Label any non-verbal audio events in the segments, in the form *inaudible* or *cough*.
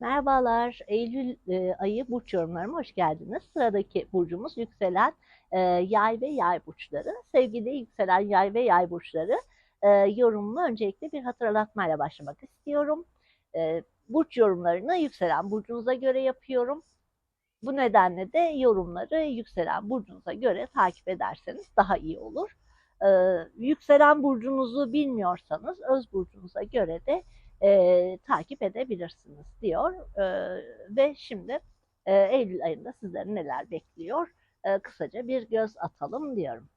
Merhabalar, Eylül e, ayı burç yorumlarıma hoş geldiniz. Sıradaki burcumuz yükselen e, yay ve yay burçları. Sevgili yükselen yay ve yay burçları e, yorumumu öncelikle bir hatırlatmayla başlamak istiyorum. E, burç yorumlarını yükselen burcunuza göre yapıyorum. Bu nedenle de yorumları yükselen burcunuza göre takip ederseniz daha iyi olur. E, yükselen burcunuzu bilmiyorsanız öz burcunuza göre de e, takip edebilirsiniz diyor. E, ve şimdi e, Eylül ayında sizleri neler bekliyor? E, kısaca bir göz atalım diyorum.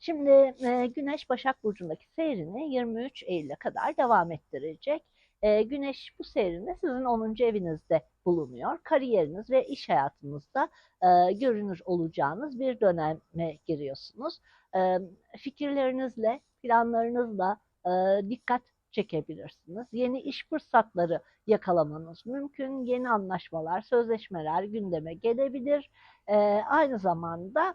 Şimdi e, Güneş Başak Burcu'ndaki seyrini 23 Eylül'e kadar devam ettirecek. E, Güneş bu seyrinde sizin 10. evinizde bulunuyor. Kariyeriniz ve iş hayatınızda e, görünür olacağınız bir döneme giriyorsunuz. E, fikirlerinizle, planlarınızla e, dikkat çekebilirsiniz. Yeni iş fırsatları yakalamanız mümkün. Yeni anlaşmalar, sözleşmeler gündeme gelebilir. Ee, aynı zamanda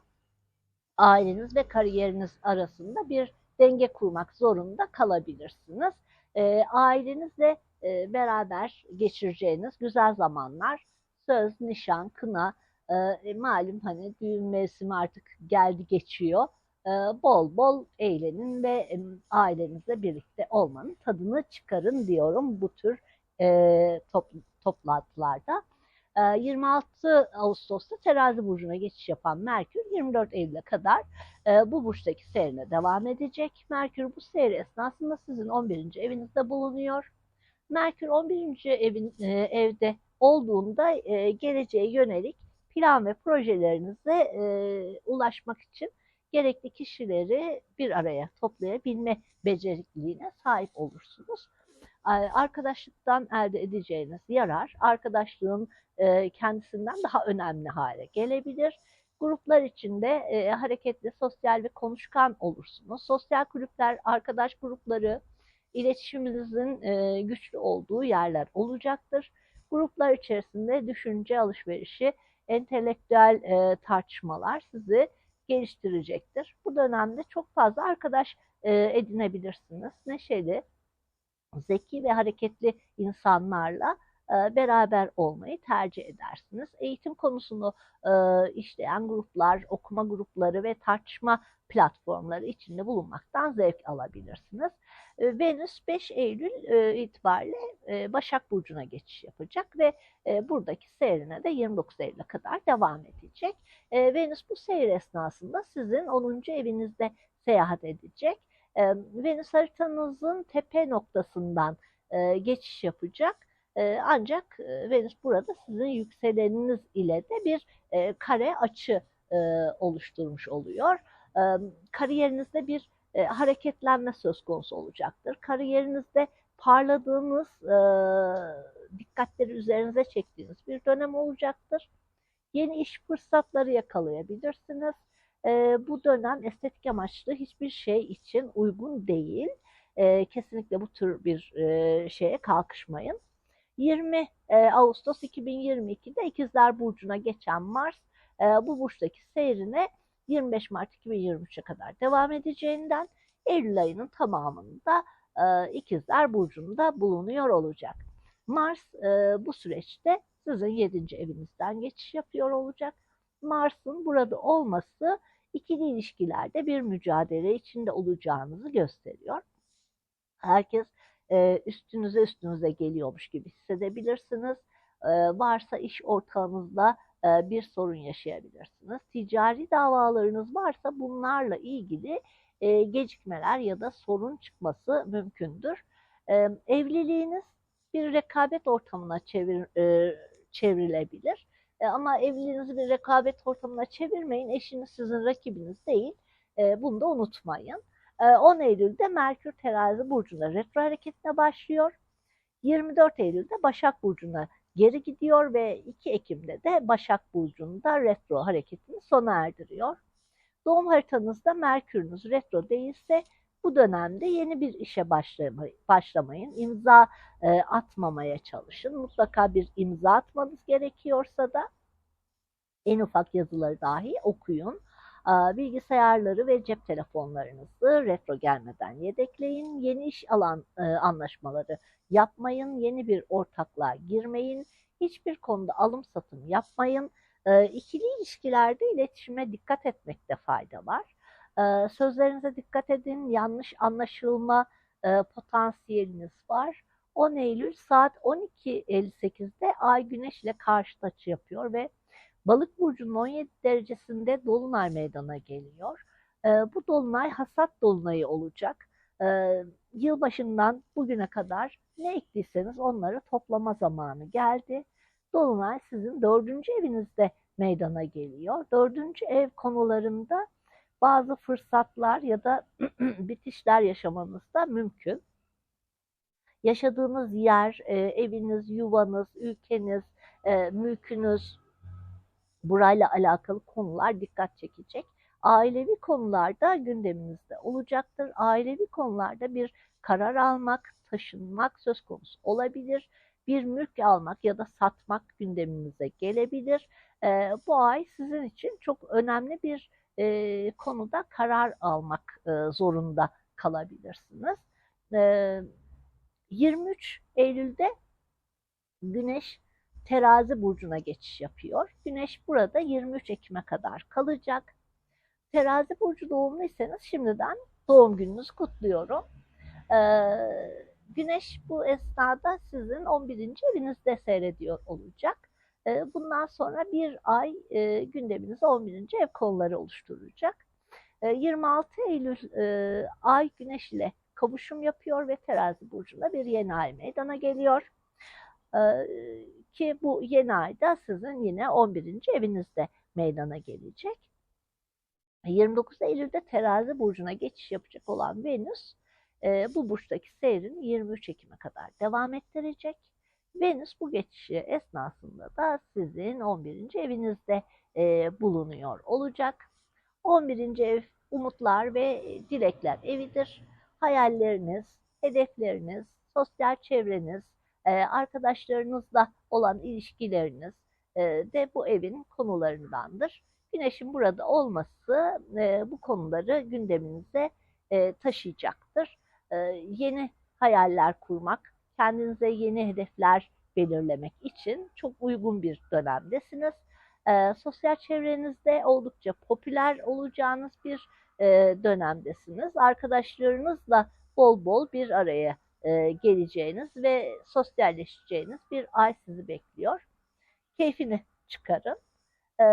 aileniz ve kariyeriniz arasında bir denge kurmak zorunda kalabilirsiniz. Ee, ailenizle e, beraber geçireceğiniz güzel zamanlar, söz, nişan, kına, e, malum hani düğün mevsimi artık geldi geçiyor bol bol eğlenin ve ailenizle birlikte olmanın tadını çıkarın diyorum bu tür e, top, toplantılarda. 26 ee, Ağustos'ta terazi burcuna geçiş yapan Merkür 24 Eylül'e kadar e, bu burçtaki seyrine devam edecek. Merkür bu seyir esnasında sizin 11. evinizde bulunuyor. Merkür 11. evin e, evde olduğunda geleceğe yönelik plan ve projelerinize ulaşmak için gerekli kişileri bir araya toplayabilme becerikliliğine sahip olursunuz. Arkadaşlıktan elde edeceğiniz yarar, arkadaşlığın e, kendisinden daha önemli hale gelebilir. Gruplar içinde e, hareketli, sosyal ve konuşkan olursunuz. Sosyal kulüpler, arkadaş grupları, iletişiminizin e, güçlü olduğu yerler olacaktır. Gruplar içerisinde düşünce alışverişi, entelektüel tartışmalar sizi geliştirecektir. Bu dönemde çok fazla arkadaş e, edinebilirsiniz. Neşeli, zeki ve hareketli insanlarla beraber olmayı tercih edersiniz. Eğitim konusunu e, işleyen gruplar, okuma grupları ve tartışma platformları içinde bulunmaktan zevk alabilirsiniz. E, Venüs 5 Eylül e, itibariyle e, Başak Burcu'na geçiş yapacak ve buradaki seyrine de 29 Eylül'e kadar devam edecek. Venüs bu seyir esnasında sizin 10. evinizde seyahat edecek. Venüs haritanızın tepe noktasından geçiş yapacak. Ancak Venüs burada sizin yükseleniniz ile de bir kare açı oluşturmuş oluyor. Kariyerinizde bir e, hareketlenme söz konusu olacaktır. Kariyerinizde parladığınız, e, dikkatleri üzerinize çektiğiniz bir dönem olacaktır. Yeni iş fırsatları yakalayabilirsiniz. E, bu dönem estetik amaçlı hiçbir şey için uygun değil. E, kesinlikle bu tür bir e, şeye kalkışmayın. 20 e, Ağustos 2022'de İkizler Burcu'na geçen Mars e, bu burçtaki seyrine 25 Mart 2023'e kadar devam edeceğinden Eylül ayının tamamında e, İkizler Burcu'nda bulunuyor olacak. Mars e, bu süreçte sizin 7. evinizden geçiş yapıyor olacak. Mars'ın burada olması ikili ilişkilerde bir mücadele içinde olacağınızı gösteriyor. Herkes e, üstünüze üstünüze geliyormuş gibi hissedebilirsiniz. E, varsa iş ortağınızla e, bir sorun yaşayabilirsiniz. Ticari davalarınız varsa bunlarla ilgili e, gecikmeler ya da sorun çıkması mümkündür. E, evliliğiniz bir rekabet ortamına çevir, çevrilebilir. Ama evliliğinizi bir rekabet ortamına çevirmeyin. Eşiniz sizin rakibiniz değil. Bunu da unutmayın. 10 Eylül'de Merkür Terazi Burcu'nda retro hareketine başlıyor. 24 Eylül'de Başak Burcu'na geri gidiyor ve 2 Ekim'de de Başak Burcu'nda retro hareketini sona erdiriyor. Doğum haritanızda Merkür'ünüz retro değilse bu dönemde yeni bir işe başlamayın. İmza e, atmamaya çalışın. Mutlaka bir imza atmanız gerekiyorsa da en ufak yazıları dahi okuyun. Bilgisayarları ve cep telefonlarınızı retro gelmeden yedekleyin. Yeni iş alan e, anlaşmaları yapmayın. Yeni bir ortaklığa girmeyin. Hiçbir konuda alım satım yapmayın. E, ikili ilişkilerde iletişime dikkat etmekte fayda var. E, sözlerinize dikkat edin. Yanlış anlaşılma e, potansiyeliniz var. 10 Eylül saat 12.58'de Ay Güneş ile karşıt açı yapıyor ve Balık burcunun 17 derecesinde dolunay meydana geliyor. E, bu dolunay hasat dolunayı olacak. E, yılbaşından bugüne kadar ne ektiyseniz onları toplama zamanı geldi. Dolunay sizin dördüncü evinizde meydana geliyor. Dördüncü ev konularında bazı fırsatlar ya da *clears throat* bitişler yaşamanız da mümkün. Yaşadığınız yer, e, eviniz, yuvanız, ülkeniz, e, mülkünüz, burayla alakalı konular dikkat çekecek. Ailevi konularda gündeminizde olacaktır. Ailevi konularda bir karar almak, taşınmak söz konusu olabilir. Bir mülk almak ya da satmak gündeminize gelebilir. E, bu ay sizin için çok önemli bir e, konuda karar almak e, zorunda kalabilirsiniz. E, 23 Eylül'de Güneş terazi burcuna geçiş yapıyor. Güneş burada 23 Ekim'e kadar kalacak. Terazi burcu doğumluysanız şimdiden doğum gününüzü kutluyorum. Ee, güneş bu esnada sizin 11. evinizde seyrediyor olacak. Ee, bundan sonra bir ay e, gündeminizde 11. ev konuları oluşturacak. Ee, 26 Eylül e, ay güneş ile kavuşum yapıyor ve terazi burcunda bir yeni ay meydana geliyor. Ee, ki bu yeni ayda sizin yine 11. evinizde meydana gelecek. 29 Eylül'de terazi burcuna geçiş yapacak olan Venüs e, bu burçtaki seyrini 23 Ekim'e kadar devam ettirecek. Venüs bu geçişi esnasında da sizin 11. evinizde e, bulunuyor olacak. 11. ev umutlar ve dilekler evidir. Hayalleriniz, hedefleriniz, sosyal çevreniz, e, arkadaşlarınızla olan ilişkileriniz e, de bu evin konularındandır. Güneşin burada olması e, bu konuları gündeminize taşıyacaktır. Yeni hayaller kurmak, kendinize yeni hedefler belirlemek için çok uygun bir dönemdesiniz. Sosyal çevrenizde oldukça popüler olacağınız bir dönemdesiniz. Arkadaşlarınızla bol bol bir araya e, geleceğiniz ve sosyalleşeceğiniz bir ay sizi bekliyor. Keyfini çıkarın. E,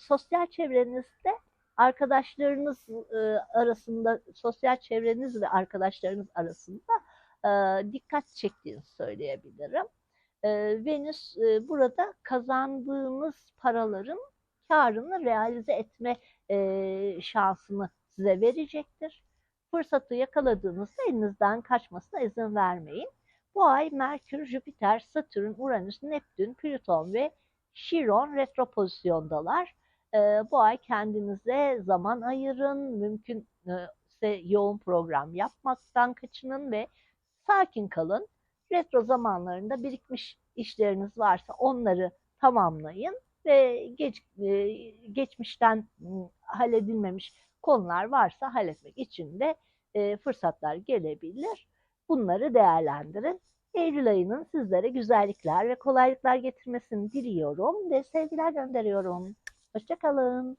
sosyal çevrenizde arkadaşlarınız e, arasında, sosyal çevreniz ve arkadaşlarınız arasında dikkat çektiğini söyleyebilirim. Venüs burada kazandığınız paraların karını realize etme şansını size verecektir fırsatı yakaladığınızda elinizden kaçmasına izin vermeyin. Bu ay Merkür, Jüpiter, Satürn, Uranüs, Neptün, Plüton ve Şiron retro pozisyondalar. Ee, bu ay kendinize zaman ayırın, mümkünse yoğun program yapmaktan kaçının ve sakin kalın. Retro zamanlarında birikmiş işleriniz varsa onları tamamlayın ve geç, e, geçmişten halledilmemiş konular varsa halletmek için de e, fırsatlar gelebilir. Bunları değerlendirin. Eylül ayının sizlere güzellikler ve kolaylıklar getirmesini diliyorum ve sevgiler gönderiyorum. Hoşçakalın.